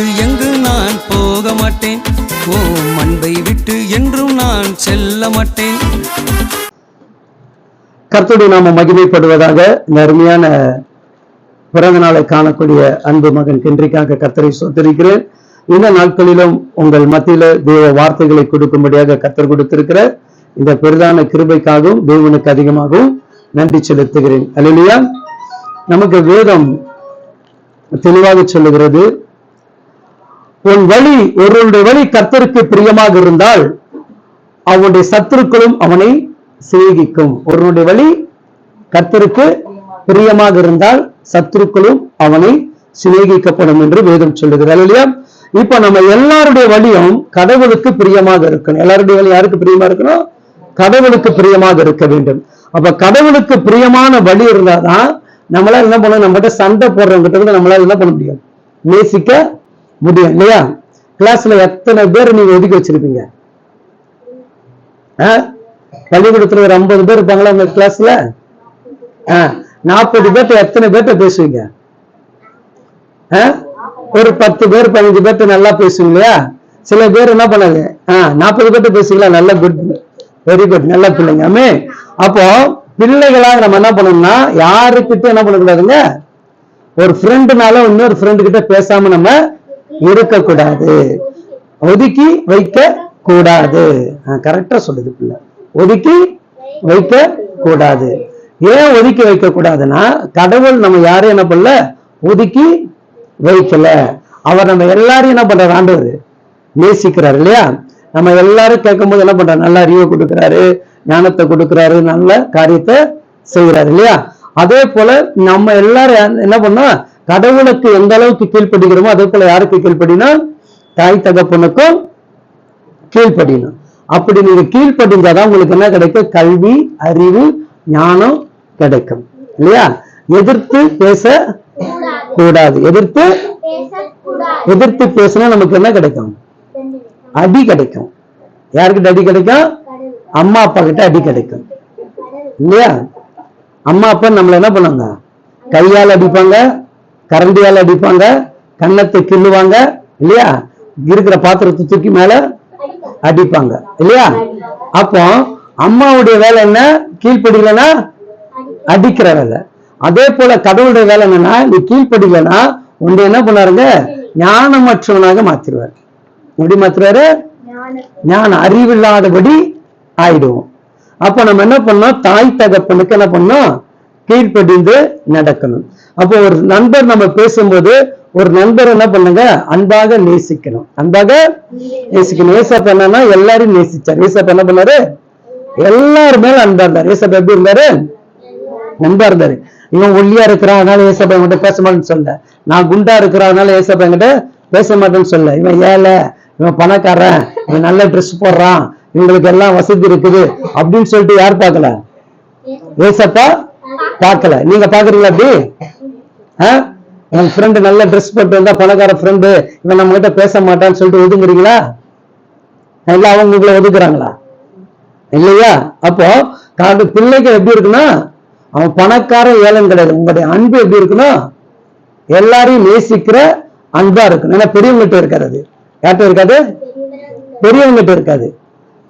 விட்டு எங்கு நான் போக மாட்டேன்? ஓ அன்பை விட்டு என்றும் நான் செல்ல மாட்டேன். கர்த்தடி நாம மகிமைப்படுவதாக இந்த பிறந்த நாளை காணக்கூடிய அன்பு மகன் கென்றிக்காக கர்த்தரை சொத்திருக்கிறேன். இந்த நாட்களிலும் உங்கள் மத்தியில தேவ வார்த்தைகளை கொடுக்கும்படியாக கத்தர் கொடுத்திருக்கிற இந்த பெரிதான கிருபைக்காகவும் தேவனுக்கு அதிகமாகவும் நன்றி செலுத்துகிறேன். அலிலியா நமக்கு வேதம் தெளிவாக சொல்லுகிறது. உன் வழி ஒருவருடைய வழி கர்த்தருக்கு பிரியமாக இருந்தால் அவனுடைய சத்துருக்களும் அவனை சிநேகிக்கும். ஒருவனுடைய வழி கர்த்தருக்கு பிரியமாக இருந்தால் சத்துருக்களும் அவனை சிநேகிக்கப்படும் என்று வேதம் சொல்லுகிறார் இல்லையா இப்ப நம்ம எல்லாருடைய வழியும் கடவுளுக்கு பிரியமாக இருக்கணும். எல்லாருடைய வழி யாருக்கு பிரியமா இருக்கணும்? கடவுளுக்கு பிரியமாக இருக்க வேண்டும். அப்ப கடவுளுக்கு பிரியமான வழி இருந்தாதான் நம்மளால என்ன பண்ணணும் நம்மகிட்ட சண்டை போடுறவங்க கிட்ட நம்மளால என்ன பண்ண முடியும்? நேசிக்க முடியும் இல்லையா? கிளாஸ்ல எத்தனை பேர் நீங்க ஒதுக்கி வச்சிருப்பீங்க? ஆ? பள்ளிக்கூடத்துல ஒரு ஐம்பது பேர் இருப்பாங்களா உங்க கிளாஸ்ல நாற்பது பேர்ட்ட எத்தனை பேர்ட்ட பேசுவீங்க? ஆ? ஒரு பத்து பேர் பதினஞ்சு பேர்ட்ட நல்லா பேசுவீங்க இல்லையா? சில பேர் என்ன பண்ணாது நாற்பது பேர்ட்ட பேசுவீங்களா? நல்ல குட் வெரி குட் நல்ல பிள்ளைங்க ஆமே. அப்போ பிள்ளைகளாக நம்ம என்ன பண்ணணும்னா யாருக்கிட்ட என்ன பண்ணக்கூடாதுங்க? ஒரு ஃப்ரெண்டுனால இன்னொரு ஃப்ரெண்டு கிட்ட பேசாம நம்ம இருக்கக்கூடாது ஒதுக்கி வைக்க கூடாது கரெக்டா சொல்லுது பிள்ளை. ஒதுக்கி வைக்க கூடாது ஏன் ஒதுக்கி வைக்க கூடாதுன்னா கடவுள் நம்ம யாரும் என்ன பண்ணல? ஒதுக்கி வைக்கல. அவர் நம்ம எல்லாரையும் என்ன பண்றாரு? ஆண்டவர் நேசிக்கிறார் இல்லையா? நம்ம எல்லாரும் கேட்கும்போது என்ன பண்றாரு? நல்ல அறிவை கொடுக்கிறாரு ஞானத்தை கொடுக்கிறாரு நல்ல காரியத்தை செய்யறாரு இல்லையா? அதே போல நம்ம எல்லாரும் என்ன பண்ணோம் கடவுளுக்கு எந்த அளவுக்கு கீழ்ப்படுகிறோமோ அதே போல யாருக்கு கீழ்ப்படினா தாய் தகப்பனுக்கும் கீழ்ப்படியணும் அப்படி நீங்க கீழ்ப்படிஞ்சாதான் உங்களுக்கு என்ன கிடைக்கும்? கல்வி அறிவு ஞானம் கிடைக்கும். இல்லையா? எதிர்த்து பேச கூடாது. எதிர்த்து எதிர்த்து பேசினா நமக்கு என்ன கிடைக்கும்? அடி கிடைக்கும். யாருக்கிட்ட அடி கிடைக்கும்? அம்மா அப்பா கிட்ட அடி கிடைக்கும். இல்லையா? அம்மா அப்பா நம்மள என்ன பண்ணாங்க கையால் அடிப்பாங்க. கரண்டியால் அடிப்பாங்க கன்னத்தை கிள்ளுவாங்க இல்லையா? இருக்கிற பாத்திரத்தை தூக்கி மேல அடிப்பாங்க இல்லையா? அப்போ அம்மாவுடைய வேலை என்ன? கீழ்ப்படியலன்னா அடிக்கிற வேலை. அதே போல கடவுளுடைய வேலை என்னன்னா நீ கீழ்ப்படியலன்னா உன்னை என்ன பண்ணாருங்க ஞானமற்றவனாக மாத்திருவார். எப்படி மாத்துறாரு ஞான அறிவில்லாதபடி ஆயிடுவோம். அப்ப நம்ம என்ன பண்ணோம் தாய் தகப்பனுக்கு என்ன பண்ணோம் கீழ்ப்படிந்து நடக்கணும். அப்போ ஒரு நண்பர் நம்ம பேசும்போது ஒரு நண்பர் என்ன பண்ணுங்க? அன்பாக நேசிக்கணும். அன்பாக நேசிக்கணும். ஏசப்ப என்னன்னா எல்லாரையும் நேசிச்சார். ஏசப்ப என்ன பண்ணாரு? எல்லாரும் மேல அன்பா இருந்தார். ஏசப்ப எப்படி இருந்தாரு? அன்பா இருந்தாரு. இவன் ஒல்லியா இருக்கிறான். அதனால ஏசப்பா என்கிட்ட பேச மாட்டேன்னு சொல்ல. நான் குண்டா இருக்கிறான். அதனால ஏசப்பா என்கிட்ட பேச மாட்டேன்னு சொல்ல. இவன் ஏழை. இவன் பணக்காரன். இவன் நல்ல ட்ரெஸ் போடுறான். இவங்களுக்கு எல்லாம் வசதி இருக்குது. அப்படின்னு சொல்லிட்டு யார் பார்க்கல? ஏசப்பா பார்க்கல. நீங்க பாக்குறீங்களா அப்படி? ஆ? என் ஃப்ரெண்டு நல்ல ட்ரெஸ் போட்டு வந்தா பணக்கார ஃப்ரெண்டு இவன் நம்ம கிட்ட பேச மாட்டான்னு சொல்லிட்டு ஒதுங்குறீங்களா? இல்ல அவங்க உங்களை ஒதுக்குறாங்களா? இல்லையா? அப்போ தனது பிள்ளைக்கு எப்படி இருக்குன்னா அவன் பணக்காரன் ஏழன் கிடையாது. உங்களுடைய அன்பு எப்படி இருக்குன்னா எல்லாரையும் நேசிக்கிற அன்பா இருக்கணும் ஏன்னா பெரியவங்ககிட்ட இருக்காது யார்கிட்ட இருக்காது? பெரியவங்ககிட்ட இருக்காது.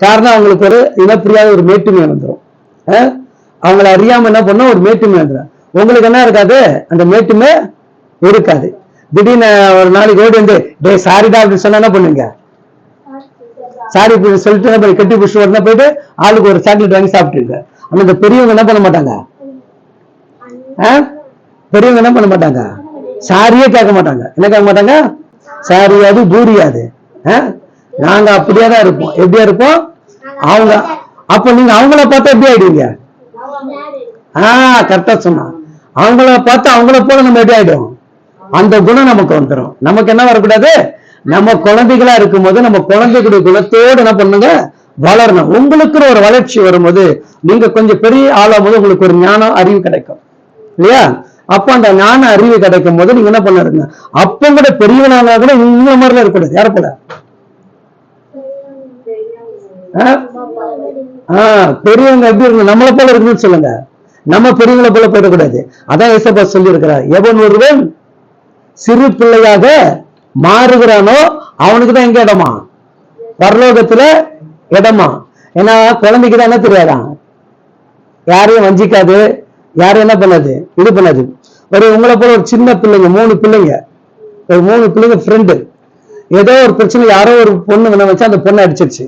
காரணம் அவங்களுக்கு ஒரு இனப்பிரியாத ஒரு மேட்டுமை வந்துடும் அஹ்? அவங்கள அறியாம என்ன பண்ணா ஒரு மேட்டுமை வந்துடும் உங்களுக்கு என்ன இருக்காது? அந்த மேட்டுமே இருக்காது. திடீர்னு ஒரு நாளைக்கு ஓடி வந்து டே சாரிடா அப்படின்னு சொன்னா என்ன பண்ணுவீங்க? சாரி சொல்லிட்டு கட்டி புடிச்சு உடனே போயிட்டு ஆளுக்கு ஒரு சாக்லேட் வாங்கி சாப்பிட்டுருங்க. ஆனா இந்த பெரியவங்க என்ன பண்ண மாட்டாங்க? ஆ? பெரியவங்க என்ன பண்ண மாட்டாங்க? சாரியே கேட்க மாட்டாங்க. என்ன கேட்க மாட்டாங்க? சாரியாது பூரியாது ஆ? நாங்க அப்படியே தான் இருப்போம். எப்படியா இருப்போம்? அவங்க அப்ப நீங்க அவங்கள பார்த்தா எப்படி ஆயிடுவீங்க? ஆஹ் கரெக்டா சொன்னா அவங்கள பார்த்து அவங்கள போல நம்ம எப்படி ஆயிடும் அந்த குணம் நமக்கு வந்துடும் நமக்கு என்ன வரக்கூடாது? நம்ம குழந்தைகளா இருக்கும்போது நம்ம குழந்தைகளுடைய குணத்தோடு என்ன பண்ணுங்க? வளரணும். உங்களுக்கு ஒரு வளர்ச்சி வரும்போது நீங்க கொஞ்சம் பெரிய ஆளாகும் போது உங்களுக்கு ஒரு ஞானம் அறிவு கிடைக்கும். இல்லையா? அப்ப அந்த ஞான அறிவு கிடைக்கும் போது நீங்க என்ன பண்ணுறீங்க அப்ப கூட பெரியவனாக கூட இந்த மாதிரிலாம் இருக்கக்கூடாது. யார போல? ஆஹ் பெரியவங்க எப்படி இருக்கணும் நம்மளை போல இருக்கணும்னு சொல்லுங்க. நம்ம பெரியவங்களை போல போயிடக்கூடாது. அதான் ஏசப்பா சொல்லியிருக்கிறார். எவன் ஒருவன் சிறு பிள்ளையாக மாறுகிறானோ அவனுக்கு தான் எங்க இடமா? பரலோகத்துல இடமா? ஏன்னா குழந்தைக்கு தான் என்ன தெரியாதான் யாரையும் வஞ்சிக்காது. யாரும் என்ன பண்ணாது? இது பண்ணாது. ஒரு உங்களை போல ஒரு சின்ன பிள்ளைங்க மூணு பிள்ளைங்க ஒரு மூணு பிள்ளைங்க ஃப்ரெண்டு ஏதோ ஒரு பிரச்சனை யாரோ ஒரு பொண்ணு என்ன வச்சு அந்த பொண்ணை அடிச்சிருச்சு.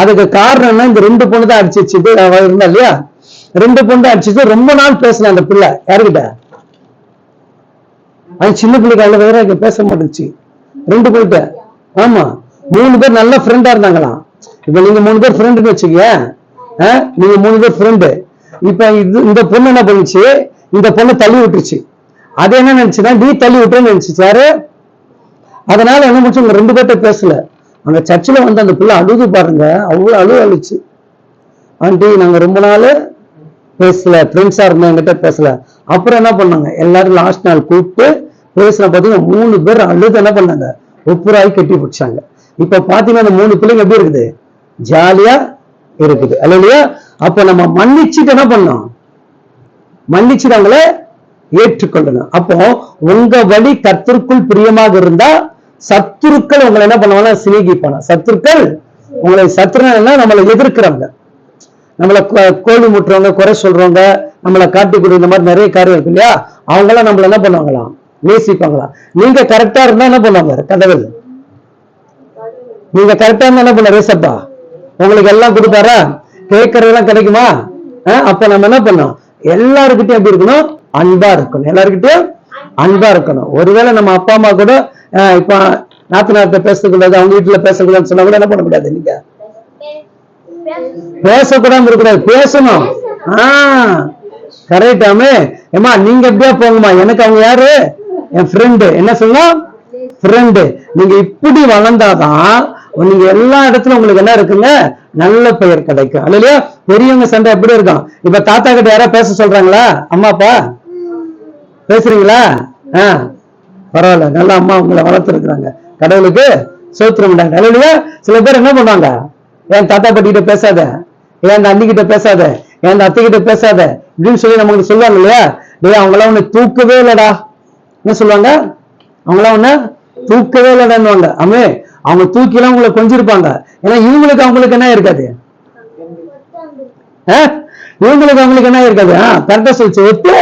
அதுக்கு காரணம் என்ன? இந்த ரெண்டு பொண்ணு தான் அடிச்சிருச்சு. இருந்தா இல்லையா? ரெண்டு பொண்டு அடிச்சுட்டு ரொம்ப நாள் பேசல அந்த பிள்ளை. யாருக்கிட்ட? அது சின்ன பிள்ளைக்கு அவ்வளவு வேற இங்க பேச மாட்டுச்சு ரெண்டு பேர்கிட்ட ஆமா. மூணு பேர் நல்ல ஃப்ரெண்டா இருந்தாங்களாம். இப்ப நீங்க மூணு பேர் ஃப்ரெண்டுன்னு வச்சுக்கீங்க நீங்க மூணு பேர் ஃப்ரெண்டு இப்ப இது இந்த பொண்ணு என்ன பண்ணுச்சு? இந்த பொண்ணு தள்ளி விட்டுருச்சு. அது என்ன நினைச்சுன்னா நீ தள்ளி விட்டுன்னு நினைச்சுச்சு. யாரு? அதனால என்ன முடிச்சு உங்க ரெண்டு பேர்ட்ட பேசல. அங்க சர்ச்சில் வந்து அந்த பிள்ளை அழுது பாருங்க. அவ்வளவு அழுது அழுச்சு. ஆண்டி நாங்க ரொம்ப நாள் பேசல ஃப்ரெண்ட்ஸா இருந்தா என்கிட்ட பேசல. அப்புறம் என்ன பண்ணாங்க? எல்லாரும் லாஸ்ட் நாள் கூப்பிட்டு பேசுன பார்த்தீங்கன்னா மூணு பேர் அழுது என்ன பண்ணாங்க? ஒப்புராய் கட்டி பிடிச்சாங்க. இப்ப பாத்தீங்கன்னா அந்த மூணு பிள்ளைங்க எப்படி இருக்குது? ஜாலியா இருக்குது. இல்லையா அப்ப நம்ம மன்னிச்சுட்டு என்ன பண்ணோம்? மன்னிச்சுட்டாங்களே அவங்கள ஏற்றுக்கொள்ளணும் அப்போ உங்க வழி கத்திற்குள் பிரியமாக இருந்தா சத்துருக்கள் உங்களை என்ன பண்ணுவாங்க சிநேகிப்பாங்க. சத்துருக்கள் உங்களை சத்துருன்னா நம்மளை எதிர்க்கிறாங்க நம்மளை கோ- கோழி முட்டுறவங்க குறை சொல்றவங்க நம்மளை காட்டிக்கூடிய இந்த மாதிரி நிறைய காரியம் இருக்கு இல்லையா? அவங்களாம் நம்மள என்ன பண்ணுவாங்களாம் நேசிப்பாங்களாம் நீங்க கரெக்டா இருந்தா என்ன பண்ணுவாங்க? கதவு நீங்க கரெக்டா இருந்தா என்ன பண்ண ரேசப்பா உங்களுக்கு எல்லாம் கொடுப்பாரா? கேட்கறதெல்லாம் கிடைக்குமா? அப்ப நம்ம என்ன பண்ணோம் எல்லாருக்கிட்டையும் எப்படி இருக்கணும்? அன்பா இருக்கணும். எல்லாருக்கிட்டையும் அன்பா இருக்கணும். ஒருவேளை நம்ம அப்பா அம்மா கூட இப்ப நாத்து நாத்த பேசக்கூடாது அவங்க வீட்டுல பேசக்கூடாதுன்னு சொன்னா கூட என்ன பண்ண முடியாது நீங்க பேசக்கூடாம இருக்கக்கூடாது பேசணும் ஆஹ் கரெக்டாமே ஏமா நீங்க எப்படியா போங்கம்மா? எனக்கு அவங்க யாரு? என் ஃப்ரெண்டு என்ன சொல்லலாம் ஃப்ரெண்டு நீங்க இப்படி வளர்ந்தாதான் நீங்க எல்லா இடத்துலயும் உங்களுக்கு என்ன இருக்குங்க? நல்ல பெயர் கிடைக்கும். இல்லையா பெரியவங்க சண்டை எப்படி இருக்கும்? இப்ப தாத்தா கிட்ட யாரா பேச சொல்றாங்களா? அம்மா அப்பா? பேசுறீங்களா? ஆஹ் பரவாயில்ல. நல்ல அம்மா உங்களை வளர்த்துருக்குறாங்க. கடவுளுக்கு சோத்திரம் இல்லையா சில பேர் என்ன பண்ணுவாங்க? என் தாத்தா பாட்டி கிட்ட பேசாத என் அண்ணி கிட்ட பேசாத என் அத்தை கிட்ட பேசாத இப்படின்னு சொல்லி நமக்கு சொல்லுவாங்க இல்லையா? டேய் அவங்களாம் உன்னை தூக்கவே இல்லடா. என்ன சொல்லுவாங்க? அவங்களாம் உன்னை தூக்கவே இல்லடான்னுவாங்க. அமே அவங்க தூக்கிலாம் உங்களை கொஞ்சிருப்பாங்க. ஏன்னா இவங்களுக்கு அவங்களுக்கு என்ன இருக்காது? ஆ? இவங்களுக்கு அவங்களுக்கு என்ன இருக்காது? கரெக்டா சொல்லிச்சு. ஒத்து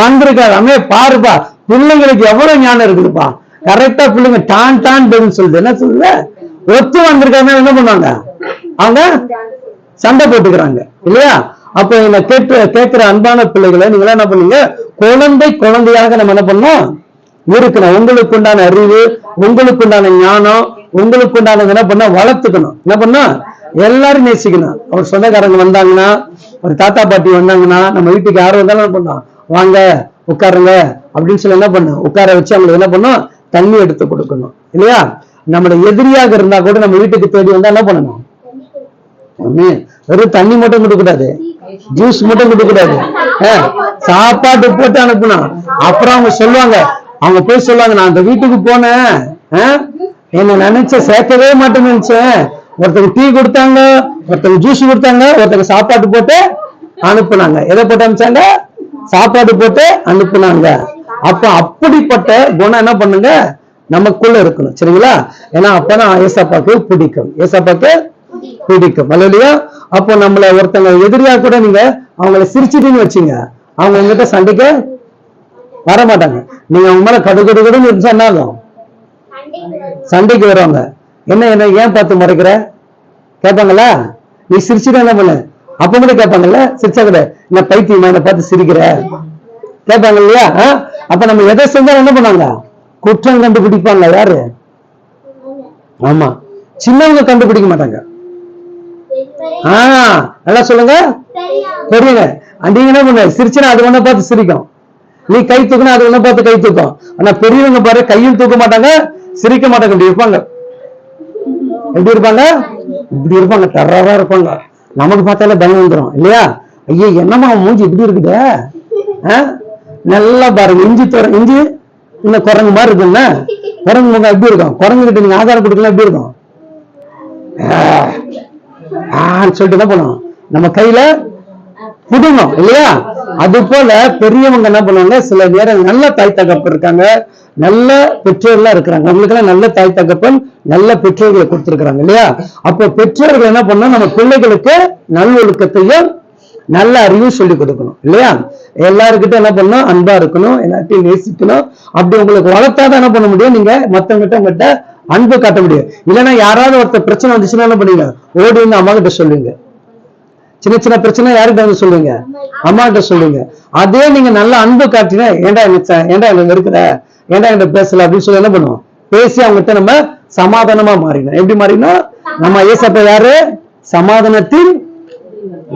வந்திருக்காது. அம்மே பாருப்பா பிள்ளைங்களுக்கு எவ்வளவு ஞானம் இருக்குதுப்பா. கரெக்டா பிள்ளைங்க டான் டான் பதில் சொல்லுது. என்ன சொல்லுது? ஒத்து வந்திருக்காங்க என்ன பண்ணுவாங்க? அவங்க சண்டை போட்டுக்கிறாங்க இல்லையா? அப்ப இந்த கேட்டு கேட்கிற அன்பான பிள்ளைகளை நீங்க என்ன பண்ணீங்க குழந்தை குழந்தையாக நம்ம என்ன பண்ணோம் இருக்கணும் உங்களுக்கு உண்டான அறிவு உங்களுக்கு உண்டான ஞானம் உங்களுக்கு உண்டானது என்ன பண்ண வளர்த்துக்கணும். என்ன பண்ணா எல்லாரும் நேசிக்கணும். ஒரு சொந்தக்காரங்க வந்தாங்கன்னா ஒரு தாத்தா பாட்டி வந்தாங்கன்னா நம்ம வீட்டுக்கு யாரும் வந்தாலும் என்ன பண்ணோம் வாங்க உட்காருங்க அப்படின்னு சொல்லி என்ன பண்ணும் உட்கார வச்சு அவங்களுக்கு என்ன பண்ணும் தண்ணி எடுத்து கொடுக்கணும் இல்லையா? நம்மளை எதிரியாக இருந்தா கூட நம்ம வீட்டுக்கு தேடி வந்தா என்ன பண்ணணும்? வெறும் தண்ணி மட்டும் கொடுக்கக்கூடாது ஜூஸ் மட்டும் கொடுக்கக்கூடாது சாப்பாடு போட்டு அனுப்பணும். அப்புறம் அவங்க சொல்லுவாங்க. அவங்க போய் சொல்லுவாங்க நான் அந்த வீட்டுக்கு போனேன். என்ன நினைச்ச சேர்க்கவே மாட்டேன்னு நினைச்சேன். ஒருத்தங்க டீ கொடுத்தாங்க ஒருத்தங்க ஜூஸ் கொடுத்தாங்க ஒருத்தங்க சாப்பாடு போட்டு அனுப்புனாங்க. எதை போட்டு அனுப்பிச்சாங்க? சாப்பாடு போட்டு அனுப்புனாங்க. அப்ப அப்படிப்பட்ட குணம் என்ன பண்ணுங்க? நமக்குள்ள இருக்கணும். சரிங்களா? ஏன்னா அப்பதான் ஏசப்பாக்கு பிடிக்கும். ஏசப்பாக்கு பிடிக்கும். இல்லையா அப்போ நம்மள ஒருத்தங்க எதிரியா கூட நீங்க அவங்கள சிரிச்சிட்டீங்கன்னு வச்சுங்க. அவங்க உங்ககிட்ட சண்டைக்கு வர மாட்டாங்க நீங்க அவங்க மேல கடுகடு கூட இருந்துச்சா என்ன ஆகும்? சண்டைக்கு வருவாங்க. என்ன என்ன ஏன் பார்த்து முறைக்கிற? கேட்பாங்களா? நீ சிரிச்சுட்டு என்ன பண்ணு? அப்ப கூட கேட்பாங்கல்ல? சிரிச்சா கூட. என்ன பைத்தியமா என்ன பார்த்து சிரிக்கிற? கேட்பாங்க இல்லையா? அப்ப நம்ம எதை செஞ்சாலும் என்ன பண்ணாங்க குற்றம் கண்டுபிடிப்பாங்க யாரு? ஆமா. சின்னவங்க கண்டுபிடிக்க மாட்டாங்க. ஆ நல்லா சொல்லுங்க. பெரியவங்க நீங்க என்ன பண்ண? சிரிச்சுனா அது ஒண்ண பார்த்து சிரிக்கும். நீ கை தூக்குனா அது ஒண்ண பார்த்து கை தூக்கும். ஆனா பெரியவங்க பாரு கையும் தூக்க மாட்டாங்க சிரிக்க மாட்டாங்க. இப்படி இருப்பாங்க. எப்படி இருப்பாங்க? இப்படி இருப்பாங்க. டெரரா இருப்பாங்க. நமக்கு பார்த்தாலே பயம் வந்துரும். இல்லையா? ஐயோ என்னம்மா மூஞ்சி இப்படி இருக்குது? நல்லா பாருங்க இஞ்சி தோற இஞ்சி? இன்னும் குரங்கு மாதிரி இருக்குல்ல? குரங்கு முகம் எப்படி இருக்கும்? குரங்கு கிட்ட நீங்க ஆதாரம் கொடுக்கலாம் எப்படி இருக்கும்? ஆன்னு சொல்லிட்டு நம்ம கையில புடுங்கும் இல்லையா? அது போல பெரியவங்க என்ன பண்ணுவாங்க சில நேரம் நல்ல தாய் தகப்பு இருக்காங்க நல்ல பெற்றோர்லாம் இருக்கிறாங்க. அவங்களுக்கெல்லாம் நல்ல தாய் தகப்பன் நல்ல பெற்றோர்களை கொடுத்திருக்கிறாங்க இல்லையா? அப்போ பெற்றோர்கள் என்ன பண்ணா நம்ம பிள்ளைகளுக்கு நல்லொழுக்கத்தையும் நல்ல அறிவும் சொல்லி கொடுக்கணும் இல்லையா? எல்லாருக்கிட்ட என்ன பண்ணணும் அன்பா இருக்கணும் எல்லாத்தையும் நேசிக்கணும். அப்படி உங்களுக்கு வளர்த்தாதான் என்ன பண்ண முடியும்? நீங்க மத்தவங்கிட்ட உங்ககிட்ட அன்பு காட்ட முடியும் இல்லைன்னா யாராவது ஒருத்தர் பிரச்சனை வந்துச்சுன்னா என்ன பண்ணுவீங்க? ஓடி வந்து அம்மா கிட்ட சொல்லுங்க. சின்ன சின்ன பிரச்சனை யாருக்கிட்ட வந்து சொல்லுங்க? அம்மா கிட்ட சொல்லுங்க. அதே நீங்க நல்ல அன்பு காட்டினா ஏன்டா எனக்கு ஏன்டா எனக்கு இருக்கிற? ஏன்டா என்கிட்ட பேசல? அப்படின்னு சொல்லி என்ன பண்ணுவோம்? பேசி அவங்ககிட்ட நம்ம சமாதானமா மாறினோம் எப்படி மாறினோம் நம்ம ஏசப்ப யாரு? சமாதானத்தின்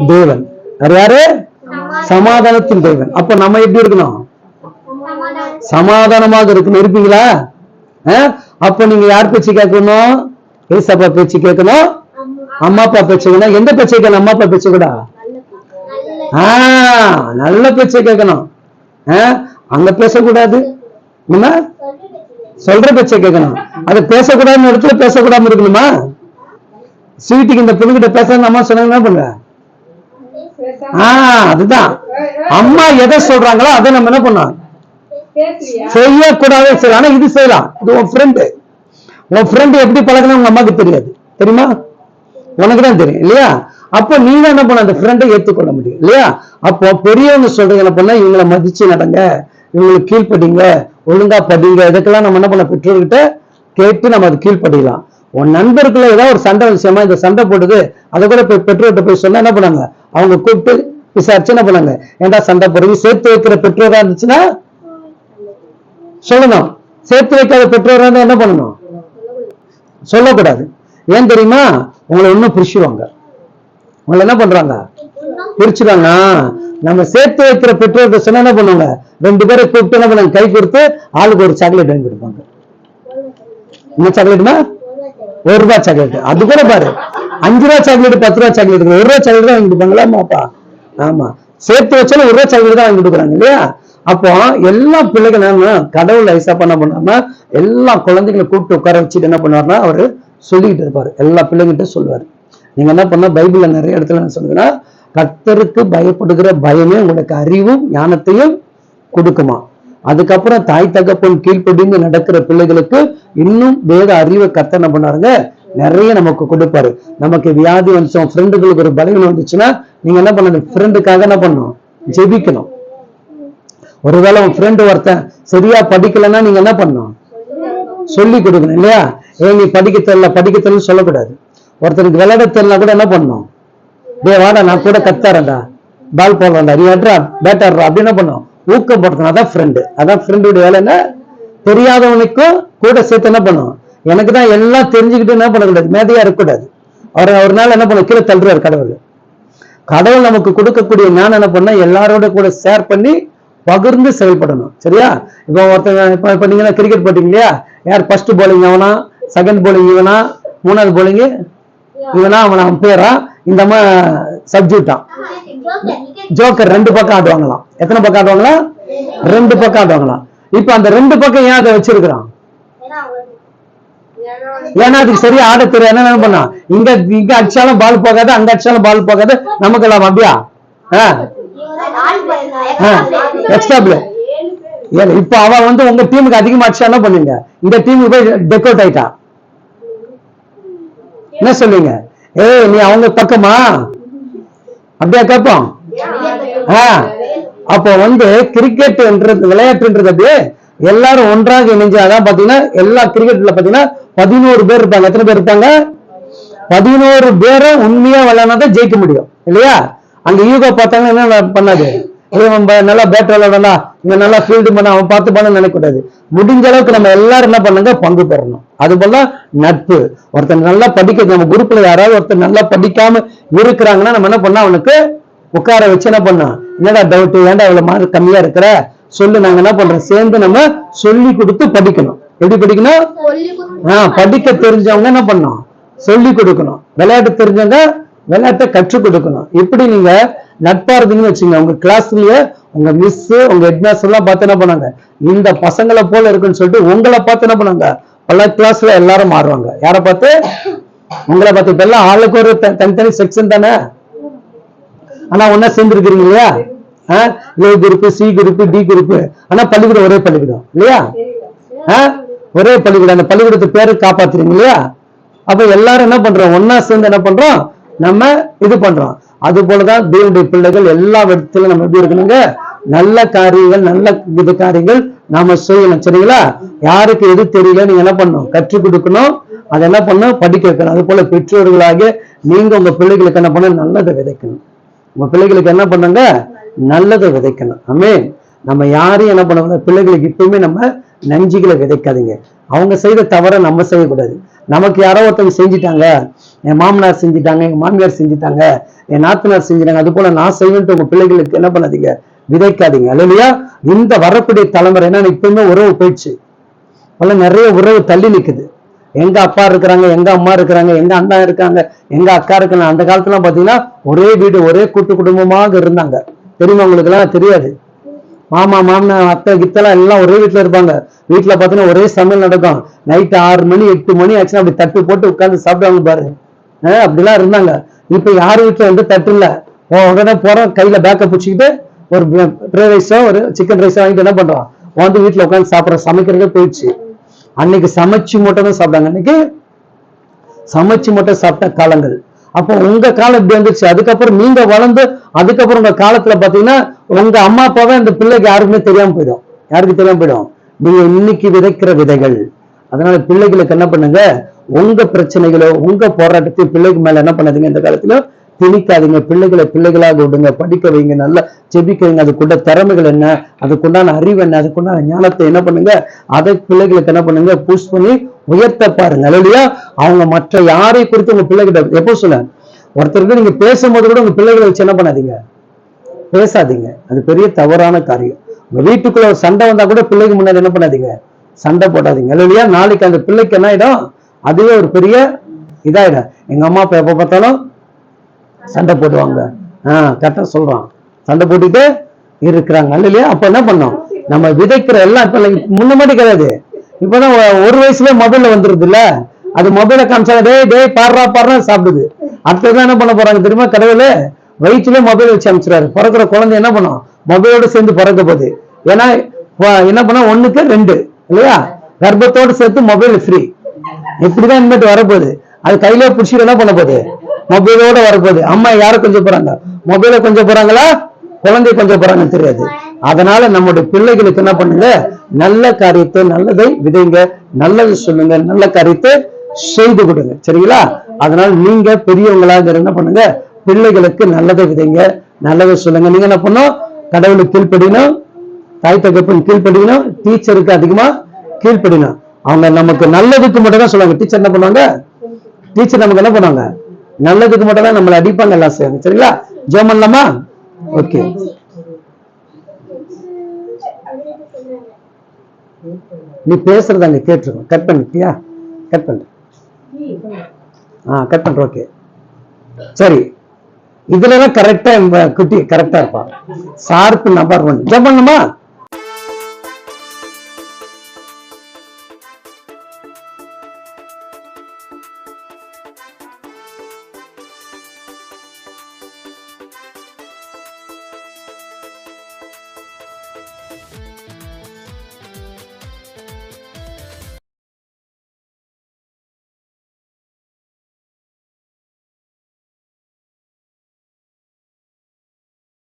தேவன். வேற யாரு? சமாதானத்தின் தேவன். அப்ப நம்ம எப்படி இருக்கணும்? சமாதானமாக இருக்கணும். இருப்பீங்களா? அஹ்? அப்போ நீங்க யார் பேச்சு கேட்கணும்? ஏசப்பா பேச்சு கேட்கணும்? அம்மா அப்பா பேச்சு கேட்கணும். எந்த பேச்சு கேட்கணும்? அம்மா அப்பா பேச்சு கூட? ஆஹ் நல்ல பேச்சை கேட்கணும். அங்க பேசக்கூடாது. என்ன சொல்ற பேச்சை கேட்கணும். அது பேசக்கூடாதுன்னு இடத்துல பேசக்கூடாம இருக்கணுமா? ஸ்வீட்டுக்கு இந்த பொண்ணுகிட்ட பேச அம்மா சொன்னாங்க என்ன பண்ற ஆஹ் அதுதான். அம்மா எதை சொல்றாங்களோ அதை நம்ம என்ன பண்ணோம் செய்யக்கூடாது சரி ஆனா இது செய்யலாம். இது உன் ஃப்ரெண்டு உன் ஃப்ரெண்டு எப்படி பழகினா உங்க அம்மாவுக்கு தெரியாது. தெரியுமா? உனக்கு தான் தெரியும் இல்லையா? அப்போ நீ தான் என்ன பண்ண அந்த ஃப்ரெண்டை ஏற்றுக்கொள்ள முடியும் இல்லையா? அப்போ பெரியவங்க சொல்றது என்ன பண்ண? இவங்களை மதிச்சு நடங்க. இவங்களுக்கு கீழ்ப்படிங்க. ஒழுங்கா படிங்க. இதுக்கெல்லாம் நம்ம என்ன பண்ண? பெற்றோர்கிட்ட கேட்டு நம்ம அது கீழ்ப்படிக்கலாம். உன் நண்பருக்குள்ள ஏதாவது ஒரு சண்டை விஷயமா இந்த சண்டை போடுது அதை கூட போய் பெற்றோர்கிட்ட போய் சொன்னா என்ன பண்ணாங்க அவங்க கூப்பிட்டு விசாரிச்சு என்ன பண்ணாங்க ஏன்டா சண்டை போடுறது சேர்த்து வைக்கிற பெற்றோரா இருந்துச்சுன்னா சொல்லணும். சேர்த்து வைக்காத பெற்றோரா என்ன பண்ணணும்? சொல்லக்கூடாது. ஏன் தெரியுமா? உங்களை இன்னும் பிரிச்சுவாங்க உங்களை என்ன பண்றாங்க? பிரிச்சுறாங்க நம்ம சேர்த்து வைக்கிற பெற்றோர்கிட்ட சொன்னா என்ன பண்ணுவாங்க? ரெண்டு பேரை கூப்பிட்டு என்ன பண்ணாங்க கை கொடுத்து ஆளுக்கு ஒரு சாக்லேட் வாங்கி கொடுப்பாங்க. என்ன சாக்லேட்னா ஒரு ரூபாய் சாக்லேட் அது கூட பாரு. அஞ்சு ரூபாய் சாக்லேட் பத்து ரூபாய் சாக்லேட் ஒரு ரூபாய் சாக்லேட் தான் வாங்கி கொடுப்பாங்களா? ஆமா. சேர்த்து வச்சாலும் ஒரு ரூபாய் சாக்லேட் தான் வாங்கி கொடுக்குறாங்க இல்லையா? அப்போ எல்லா பிள்ளைகளும் என்ன கடவுள் ஐசா பண்ண பண்ணாருன்னா எல்லா குழந்தைகளை கூப்பிட்டு உட்கார வச்சுட்டு என்ன பண்ணுவாருன்னா அவரு சொல்லிக்கிட்டு இருப்பாரு. எல்லா பிள்ளைங்கிட்ட சொல்லுவாரு. நீங்க என்ன பண்ணா பைபிள்ல நிறைய இடத்துல என்ன சொல்லுதுன்னா கத்தருக்கு பயப்படுகிற பயமே உங்களுக்கு அறிவும் ஞானத்தையும் கொடுக்குமா? அதுக்கப்புறம் தாய் தகப்பன் கீழ்ப்படிந்து நடக்கிற பிள்ளைகளுக்கு இன்னும் வேத அறிவை கத்த என்ன பண்ணாருங்க நிறைய நமக்கு கொடுப்பாரு. நமக்கு வியாதி வந்துச்சோம் ஃப்ரெண்டுகளுக்கு ஒரு பலவீனம் வந்துச்சுன்னா நீங்க என்ன பண்ணணும்? ஃப்ரெண்டுக்காக என்ன பண்ணணும்? ஜெபிக்கணும். ஒருவேளை உன் ஃப்ரெண்டு ஒருத்தன் சரியா படிக்கலைன்னா நீங்க என்ன பண்ணணும்? சொல்லி கொடுக்கணும் இல்லையா? ஏ நீ படிக்க தெரியல படிக்க தெரியல சொல்லக்கூடாது. ஒருத்தனுக்கு விளையாட தெரியல கூட என்ன பண்ணும் டே வாடா நான் கூட கத்தாரண்டா பால் போடுறேன்டா நீ ஆடுறா பேட் ஆடுறா அப்படி என்ன பண்ணும் ஊக்கப்படுத்தணும் அதான் ஃப்ரெண்டு அதான் ஃப்ரெண்டுடைய வேலை என்ன? தெரியாதவனுக்கும் கூட சேர்த்து என்ன பண்ணும் எனக்கு தான் எல்லாம் தெரிஞ்சுக்கிட்டு என்ன பண்ணக்கூடாது? மேதையா இருக்கக்கூடாது. அவர் ஒரு நாள் என்ன பண்ண கீழே தள்ளுறாரு கடவுள். கடவுள் நமக்கு கொடுக்கக்கூடிய ஞானம் என்ன பண்ணா எல்லாரோட கூட ஷேர் பண்ணி பகிர்ந்து செயல்படணும். சரியா? இப்போ ஒருத்தங்க இப்போ இப்போ நீங்க கிரிக்கெட் போட்டீங்க இல்லையா யார் ஃபர்ஸ்ட் போலிங் அவனா? செகண்ட் போலிங் இவனா? மூணாவது bowling இவனா? அவனா அம்பையரா இந்த அம்மா சப்ஜூட்டான் ஜோக்கர் ரெண்டு பக்கம் ஆடுவாங்களாம். எத்தனை பக்கம் ஆடுவாங்களா? ரெண்டு பக்கம் ஆடுவாங்களாம். இப்போ அந்த ரெண்டு பக்கம் ஏன் அதை வச்சிருக்கிறான்? ஏன்னா அதுக்கு சரியா ஆட தெரியாது. என்ன பண்ணா இங்க இங்க அடிச்சாலும் பால் போகாது அங்க அடிச்சாலும் பால் போகாது. நமக்கு எல்லாம் அப்படியா? எக்ஸ்ட்ரா பிளே ஏன் இப்ப அவ வந்து உங்க டீமுக்கு அதிகமா அடிச்சா என்ன பண்ணுங்க இந்த டீமுக்கு போய் டெக் அவுட் ஆயிட்டா? என்ன சொல்லுங்க ஏய் நீ அவங்க பக்கமா? அப்படியா கேட்போம் அப்போ வந்து கிரிக்கெட்ன்றது விளையாட்டுன்றது அப்படியே எல்லாரும் ஒன்றாக இணைஞ்சு அதான் பாத்தீங்கன்னா எல்லா கிரிக்கெட்ல பாத்தீங்கன்னா பதினோரு பேர் இருப்பாங்க. எத்தனை பேர் இருப்பாங்க? பதினோரு பேரும் உண்மையா விளையாடினா ஜெயிக்க முடியும். இல்லையா? அங்க யூகா பார்த்தாங்கன்னா என்ன பண்ணாது? நல்லா பேட் விளையாடலாம் இவன் நல்லா ஃபீல்டு பண்ண அவன் பார்த்து பண்ண நினைக்கக்கூடாது. முடிஞ்ச அளவுக்கு நம்ம எல்லாரும் என்ன பண்ணுங்க பங்கு பெறணும். அது போல நட்பு. ஒருத்தன் நல்லா படிக்க நம்ம குரூப்ல யாராவது ஒருத்தர் நல்லா படிக்காம இருக்கிறாங்கன்னா நம்ம என்ன பண்ணா அவனுக்கு உட்கார வச்சு என்ன பண்ணோம் என்னடா டவுட் ஏன்டா இவ்வளவு மார்க் கம்மியா இருக்கிற? சொல்லு நாங்க என்ன பண்றோம் சேர்ந்து நம்ம சொல்லி கொடுத்து படிக்கணும். எப்படி படிக்கணும்? ஆஹ் படிக்க தெரிஞ்சவங்க என்ன பண்ணணும்? சொல்லி கொடுக்கணும். விளையாட்டு தெரிஞ்சவங்க விளையாட்டை கற்றுக் கொடுக்கணும். இப்படி நீங்க நட்பா இருந்தீங்கன்னு வச்சுங்க. உங்க கிளாஸ்லயே உங்க மிஸ் உங்க ஹெட்மாஸ்டர் எல்லாம் பார்த்து என்ன பண்ணாங்க? இந்த பசங்களை போல இருக்குன்னு சொல்லிட்டு உங்களை பார்த்து என்ன பண்ணாங்க? பல கிளாஸ்ல எல்லாரும் மாறுவாங்க. யாரை பார்த்து? உங்களை பார்த்து. இப்ப எல்லாம் ஆளுக்கு ஒரு தனித்தனி செக்ஷன் தானே? ஆனா ஒன்னா சேர்ந்துருக்கிறீங்க இல்லையா? A group C group D group ஆனா பள்ளிக்கூடம் ஒரே பள்ளிக்கூடம் இல்லையா? ஒரே பள்ளிக்கூடம். அந்த பள்ளிக்கூடத்து பேரு காப்பாத்துறீங்க இல்லையா? அப்ப எல்லாரும் என்ன பண்றோம்? ஒன்னா சேர்ந்து என்ன பண்றோம்? நம்ம இது பண்றோம். அது போலதான் தேவனுடைய பிள்ளைகள் எல்லா இடத்துலயும் நம்ம எப்படி இருக்கணுங்க? நல்ல காரியங்கள் நல்ல இது காரியங்கள் நாம செய்யணும். சரிங்களா? யாருக்கு எது தெரியல நீங்க என்ன பண்ணணும்? கற்றுக் கொடுக்கணும். அதை என்ன பண்ணணும்? படிக்க வைக்கணும். அது போல பெற்றோர்களாக நீங்க உங்க பிள்ளைகளுக்கு என்ன பண்ண நல்லதை விதைக்கணும். உங்க பிள்ளைகளுக்கு என்ன பண்ணுங்க? நல்லதை விதைக்கணும். ஆமென் நம்ம யாரையும் என்ன பண்ணக்கூடாது? பிள்ளைகளுக்கு இப்பவுமே நம்ம நஞ்சுகளை விதைக்காதீங்க. அவங்க செய்த தவறை நம்ம செய்யக்கூடாது. நமக்கு யாரோ ஒருத்தவங்க செஞ்சிட்டாங்க. என் மாமனார் செஞ்சிட்டாங்க எங்க மாமியார் செஞ்சிட்டாங்க என் நாத்தனார் செஞ்சிட்டாங்க. அது போல நான் செய்வேன்ட்டு உங்க பிள்ளைகளுக்கு என்ன பண்ணாதீங்க? விதைக்காதீங்க. இல்லையா இந்த வரக்கூடிய தலைமுறை என்ன இப்பவுமே உறவு போயிடுச்சு. பல நிறைய உறவு தள்ளி நிற்குது எங்க அப்பா இருக்கிறாங்க எங்க அம்மா இருக்கிறாங்க எங்க அண்ணா இருக்காங்க எங்க அக்கா இருக்கிறாங்க அந்த காலத்துல பாத்தீங்கன்னா ஒரே வீடு ஒரே கூட்டு குடும்பமாக இருந்தாங்க. தெரியுமா உங்களுக்கு? எல்லாம் தெரியாது. மாமா மாமனா அத்தை கித்தெல்லாம் எல்லாம் ஒரே வீட்டுல இருப்பாங்க. வீட்டுல பாத்தீங்கன்னா ஒரே சமையல் நடக்கும். நைட்டு ஆறு மணி எட்டு மணி ஆச்சுன்னா அப்படி தட்டு போட்டு உட்காந்து சாப்பிடுவாங்க பாரு. அப்படிலாம் இருந்தாங்க. இப்ப யார் வீட்டுல வந்து தட்டு இல்ல? உடனே போறோம் கையில பேக்கை பிடிச்சிக்கிட்டு ஒரு ஃப்ரைட் ரைஸோ ஒரு சிக்கன் ரைஸோ வாங்கிட்டு என்ன பண்றோம் வந்து வீட்டுல உட்காந்து சாப்பிடுறோம் சமைக்கிறதே போயிடுச்சு. அன்னைக்கு சமைச்சு மட்டும் தான் சாப்பிட்டாங்க. அன்னைக்கு சமைச்சு மட்டும் சாப்பிட்ட காலங்கள். அப்போ உங்க காலம் இப்படி வந்துச்சு அதுக்கப்புறம் நீங்க வளர்ந்து அதுக்கப்புறம் உங்க காலத்துல பாத்தீங்கன்னா உங்க அம்மா அப்பாவே அந்த பிள்ளைக்கு யாருக்குமே தெரியாம போயிடும். யாருக்கு தெரியாம போயிடும்? நீங்க இன்னைக்கு விதைக்கிற விதைகள். அதனால பிள்ளைகளுக்கு என்ன பண்ணுங்க. உங்க பிரச்சனைகளோ உங்க போராட்டத்தையும் பிள்ளைக்கு மேல என்ன பண்ணாதீங்க இந்த காலத்துல? திணிக்காதீங்க. பிள்ளைகளை பிள்ளைகளாக விடுங்க. படிக்க வைங்க. நல்லா செபிக்க வைங்க அதுக்குள்ள திறமைகள் என்ன? அதுக்குண்டான அறிவு என்ன? அதுக்குண்டான ஞானத்தை என்ன பண்ணுங்க? அதை பிள்ளைகளுக்கு என்ன பண்ணுங்க? பூஸ் பண்ணி உயர்த்த பாருங்க. இல்லையா அவங்க மற்ற யாரை குறித்து உங்க பிள்ளைகிட்ட எப்போ சொல்ல? ஒருத்தருக்கு நீங்க பேசும்போது கூட உங்க பிள்ளைகளை வச்சு என்ன பண்ணாதீங்க? பேசாதீங்க. அது பெரிய தவறான காரியம். உங்க வீட்டுக்குள்ள ஒரு சண்டை வந்தா கூட பிள்ளைக்கு முன்னாடி என்ன பண்ணாதீங்க? சண்டை போடாதீங்க. இல்லையா நாளைக்கு அந்த பிள்ளைக்கு என்ன ஆயிடும்? அதுவே ஒரு பெரிய இதாயிடும். எங்க அம்மா அப்பா எப்ப பார்த்தாலும் சண்டை போடுவாங்க. ஆஹ் கரெக்டா சொல்றான். சண்டை போட்டுட்டு இருக்கிறாங்க. இல்லையா அப்ப என்ன பண்ணோம்? நம்ம விதைக்கிற எல்லாம் இப்ப முன்ன மாதிரி கிடையாது. இப்பதான் ஒரு வயசுல மொபைல்ல வந்துருது இல்ல அது மொபைல காமிச்சா டே டே பாடுறா பாடுறா சாப்பிடுது. அடுத்ததான் என்ன பண்ண போறாங்க தெரியுமா கடவுள்? வயிற்றுல மொபைல் வச்சு அமைச்சிடாரு பிறக்கிற குழந்தை என்ன பண்ணும்? மொபைலோட சேர்ந்து பிறக்க போகுது. ஏன்னா என்ன பண்ணா ஒண்ணுக்கு ரெண்டு இல்லையா? கர்ப்பத்தோடு சேர்த்து மொபைல் ஃப்ரீ இப்படிதான் இனிமேட்டு வரப்போகுது. அது கையில பிடிச்சிட்டு என்ன பண்ண போகுது? மொபைலோட வரப்போகுது. அம்மா யாரை கொஞ்சம் போறாங்க? மொபைல கொஞ்சம் போறாங்களா? குழந்தை கொஞ்சம் போறாங்கன்னு தெரியாது. அதனால நம்முடைய பிள்ளைகளுக்கு என்ன பண்ணுங்க? நல்ல காரியத்தை நல்லதை விதைங்க. நல்லது சொல்லுங்க நல்ல காரியத்தை செய்து கொடுங்க. சரிங்களா? அதனால நீங்க பெரியவங்களாக என்ன பண்ணுங்க? பிள்ளைகளுக்கு நல்லதை விதைங்க. நல்லதை சொல்லுங்க. நீங்க என்ன பண்ணும் கடவுளுக்கு கீழ்ப்படினும் தாய் தகப்பன் கீழ்ப்படியணும் டீச்சருக்கு அதிகமா கீழ்ப்படியணும் அவங்க நமக்கு நல்லதுக்கு மட்டும் தான் சொல்லுவாங்க. டீச்சர் என்ன பண்ணுவாங்க? டீச்சர் நமக்கு என்ன பண்ணுவாங்க? நல்லதுக்கு மட்டும் தான் நம்மளை அடிப்பாங்க எல்லாம் செய்வாங்க. சரிங்களா? ஜெபம் பண்ணலாமா? ஓகே. நீ பேசுறது அங்க கேட்டுருக்கோம் கட் பண்ணிட்டியா கட் பண்ற ஆ கட் பண்ற ஓகே சரி. இதுல தான் கரெக்டா குட்டி கரெக்டா இருப்பான் ஷார்ப் நம்பர் ஒன் ஜெபம் பண்ணுமா